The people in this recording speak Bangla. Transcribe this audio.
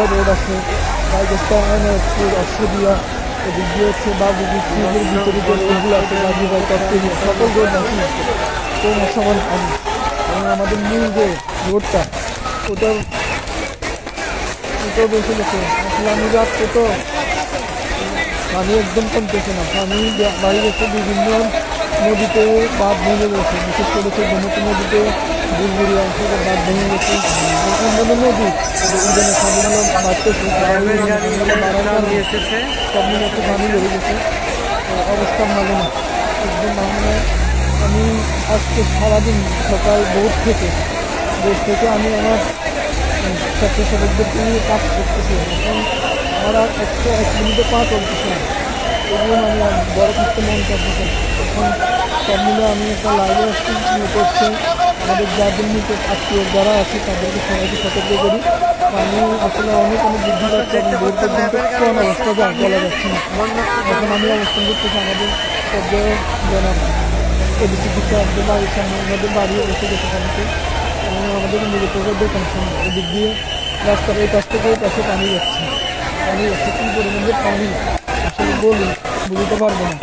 রোড আছে হচ্ছে পানি আমাদের মূল যে রোডটা ওটা ওটাও বেশি গেছে আমি রাত্রে তো পানি একদম কমতেছে না পানি বাড়ি গেছে বিভিন্ন নদীতে বাঁধ ভেঙে গেছে বিশেষ করে গোমতী নদীতে বুলবুরি অঞ্চলে বাঁধ ভেঙে গেছে অন্যান্য নদী ইডেনের পানিগুলো বাড়তেছে সব মিলে একটু পানি বেড়ে গেছে। অবস্থা ভালো না। একদম মানে আমি আজকে সারাদিন সকাল ভোর থেকে ভোর থেকে আমি আমার স্বেচ্ছাসেবকদেরকে নিয়ে কাজ করতেছি। এখন আমার আর একশো এক মিনিটে পা চলতেছে না। এগুলো আমি বড় করতে মন করতেছে এখন সব মিলে আমি একটা লাইভে করছে। আমাদের যাদের নিচে আত্মীয় যারা আছে তাদেরকে সবাইকে সতর্ক করি। আমি আসলে অনেক অনেক বুদ্ধি পাচ্ছি এবং ভোর পর্যন্ত কোন অবস্থা বলা যাচ্ছে না। এখন আমি অবস্থান করতেছি আমাদের পর্যায়ে জানাব এদিকে কিছু আমাদের বাড়ির সামনে আমাদের বাড়িও বসে গেছে পানিতে এবং আমাদের মূলত দোকান সামনে এদিক দিয়ে রাস্তার এই পাশ থেকে ওই পাশে পানি যাচ্ছে। পানি যাচ্ছে কী পরিমাণে পানি? আসলে বলি বুঝতে পারব না।